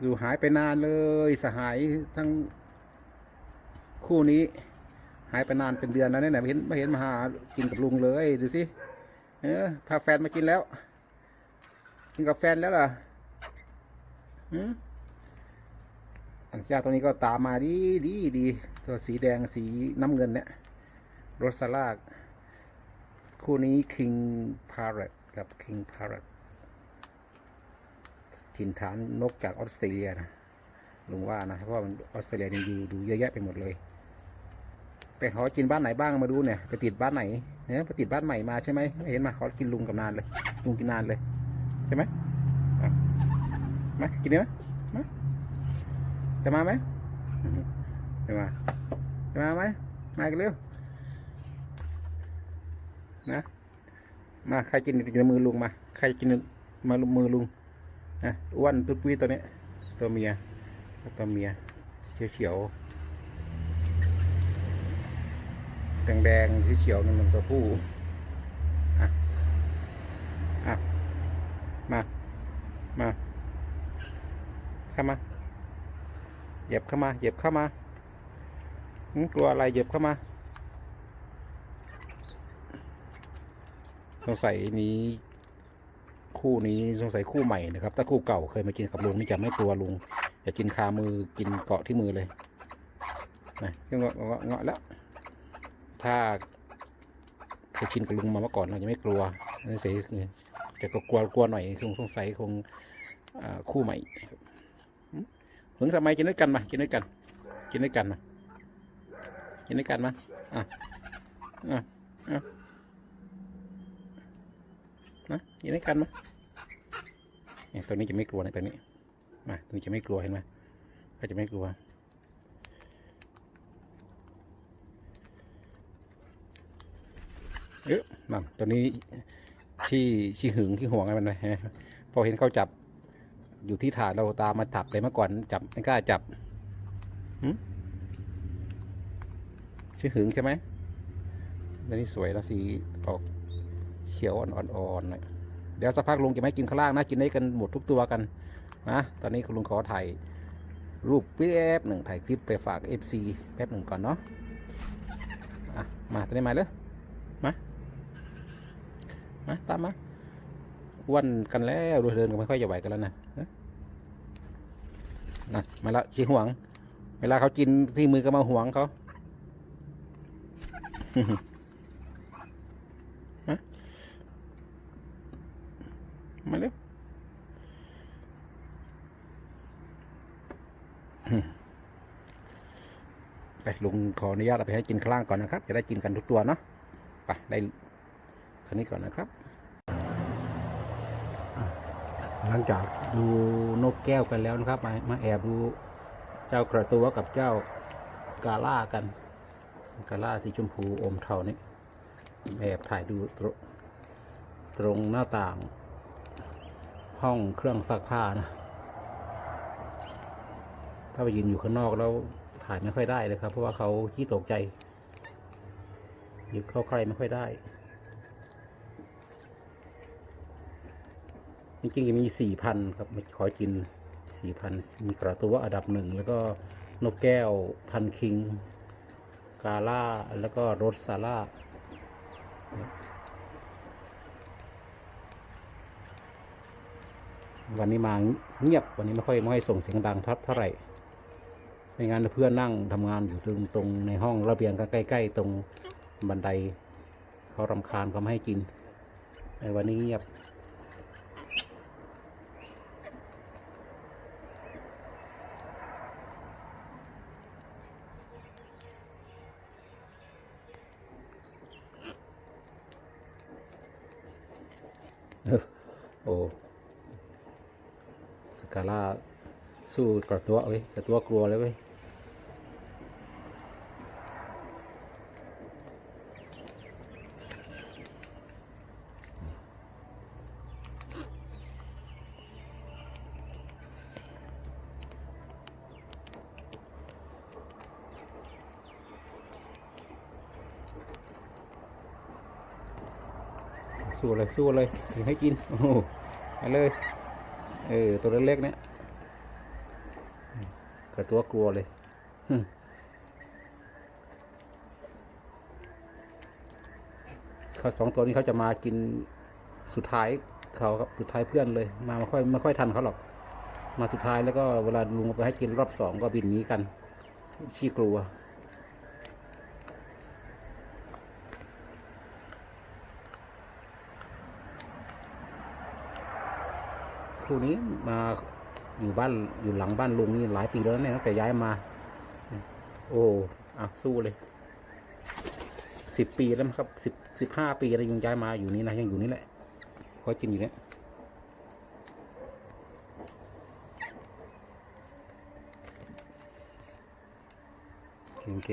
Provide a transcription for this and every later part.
อยู่หายไปนานเลยสหายทั้งคู่นี้ หายไปนานเป็นเดือนแล้วเนี่ยไม่เห็นไม่เห็นมาหากินกับลุงเลยดูสิเออพาแฟนมากินแล้ว กินกับแฟนแล้วเหรอหืมอันเจ้าตัวนี้ก็ตามมาดีดีดีตัวสีแดงสีน้ำเงินเนี่ยรสซาลาก คู่นี้ King Parrot กับ King Parrot ถิ่นฐานนกจากออสเตรเลียนะลุงว่านะเพราะว่ามันออสเตรเลียนี่อยู่ดูเยอะแยะไปหมดเลยไปขอกินบ้านไหนบ้างมาดูเนี่ยไปติดบ้านไหนเนี่ยไปติดบ้านใหม่มาใช่ไหมไม่เห็นมาขอกินลุงกับนานเลย ลุงกินนานเลยใช่ไหมมากินเนื้อมาจะมาไหมอืมจะมาจะมาไหมมากันเร็วนะมาใครกินอยู่ในมือลุงมาใครกินมามือลุง อะอ้วนตุ้ยปุ้ยตัวนี้ ตัวเมียตัวเมียเขียวเขียวแดงแดงๆเขียวๆนั่นมันตัวผู้อะอะมามาเข้ามาเหยียบเข้ามาเหยียบเข้ามากลัวอะไรเหยียบเข้ามาสงสัยนี้ คู่นี้สงสัยคู่ใหม่นะครับ ถ้าคู่เก่าเคยมากินกับลุงนี่จะไม่กลัวลุงจะกินคามือกินเกาะที่มือเลยนะเงาะเงาะเงาะแล้ว ถ้าเคยกินกับลุงมาเมื่อก่อนเราจะไม่กลัวนี่สิจะก็กลัวกลัวหน่อยคงสงสัยคงคู่ใหม่หึหึงทำไมกินด้วยกันมากินด้วยกัน กินด้วยกันมากินด้วยกันมาอะอะอะ นะกินด้วยกันมาเนี่ยตัวนี้จะไม่กลัวนะตัวนี้มาตัวนี้จะไม่กลัวเห็นไหมเขาจะไม่กลัวเอ๊ะนั่นตัวนี้ชี้ชี้หึงที่ห่วงอะไรมันเลยฮะพอเห็นเขาจับอยู่ที่ถาดเราตามมาจับเลยเมื่อก่อนจับไม่กล้าจับหึชี้หึงใช่ไหมตัวนี้สวยแล้วสีออก เขียวอ่อนๆหน่อยเดี๋ยวสักพักลุงจะไม่กินข้างล่างนะกินได้กันหมดทุกตัวกันนะตอนนี้คุณลุงขอถ่ายรูปแป๊บหนึ่งถ่ายคลิปไปฝาก FC แป๊บหนึ่งก่อนเนาะะมาตัวนี้มาเลยมามาตามมาอ้วนกันแล้วดูเดินกันไม่ค่อยจะไหวกันแล้วนะนะมาละชี้ห่วง เวลาเขากินที่มือก็มาห่วงเขา มาเร็วไปลุงขออนุญาตเอาไปให้กินข้างล่างก่อนนะครับ จะได้กินกันทุกตัวเนาะไปได้ท่านี้ก่อนนะครับ หลังจากดูนกแก้วกันแล้วนะครับ มามาแอบดูเจ้ากระตัวกับเจ้ากาล่ากัน กาล่าสีชมพูอมเทานี่แอบถ่ายดูตรตรงหน้าต่าง ห้องเครื่องซักผ้านะ ถ้าไปยืนอยู่ข้างนอกแล้วถ่ายไม่ค่อยได้เลยครับ เพราะว่าเขาขี้ตกใจอยู่เข้าใครไม่ค่อยได้ จริงๆจะมีสี่พันครับม่ขอกินสี่พันมีกระตัวอันดับหนึ่งแล้วก็นกแก้วพันคิง กาล่า แล้วก็โรสซาร่า วันนี้มาเงียบวันนี้ไม่ค่อยไม่ค่อยส่งเสียงดังทับเท่าไหร่ไม่งั้นเพื่อนนั่งทำงานอยู่ตรงตรงในห้องระเบียงก็ใกล้ๆตรงบันไดเขารำคาญเขาไม่ให้กินในวันนี้เงียบโอ้ กาล่าสู้กระตัวเว้ยกระตัวกลัวเลยเว้ยสู้เลยสู้เลยถึงให้กิน โอ้โหไปเลย เออตัวเล็กๆเนี่ยกับตัวกลัวเลยเขาสองตัวนี้เขาจะมากินสุดท้ายเขาครับสุดท้ายเพื่อนเลย มาไม่ค่อยไม่ค่อยทันเขาหรอก มาสุดท้ายแล้วก็เวลาลุงไปให้กินรอบสองก็บินหนีกันชี้กลัว ครูนี้มาอยู่บ้านอยู่หลังบ้านลุงนี่หลายปีแล้วเนี่ยตั้งแต่ย้ายมา โอ้อะสู้เลยสิบปีแล้วครับสิบสิบห้าปีแล้วยังย้ายมาอยู่นี่นะยังอยู่นี่แหละคอยกินอยู่เนี่ยเก่งเ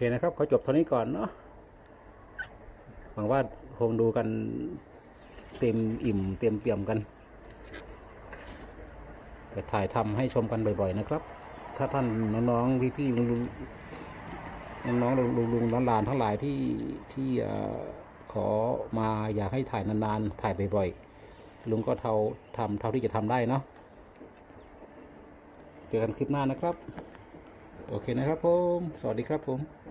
คนะครับขอจบเท่านี้ก่อนเนาะหวังว่าคงดูกันเต็มอิ่มเต็มเปี่ยมกันจะถ่ายทำให้ชมกันบ่อยๆนะครับ ถ้าท่านน้องๆพี่ๆลุงน้องๆลุงๆลุงๆหลานๆทั้งหลายที่ที่ขอมาอยากให้ถ่ายนานๆถ่ายบ่อยๆลุงก็เท่าทำเท่าที่จะทำได้เนาะเจอกันคลิปหน้านะครับ โอเคนะครับผม สวัสดีครับผม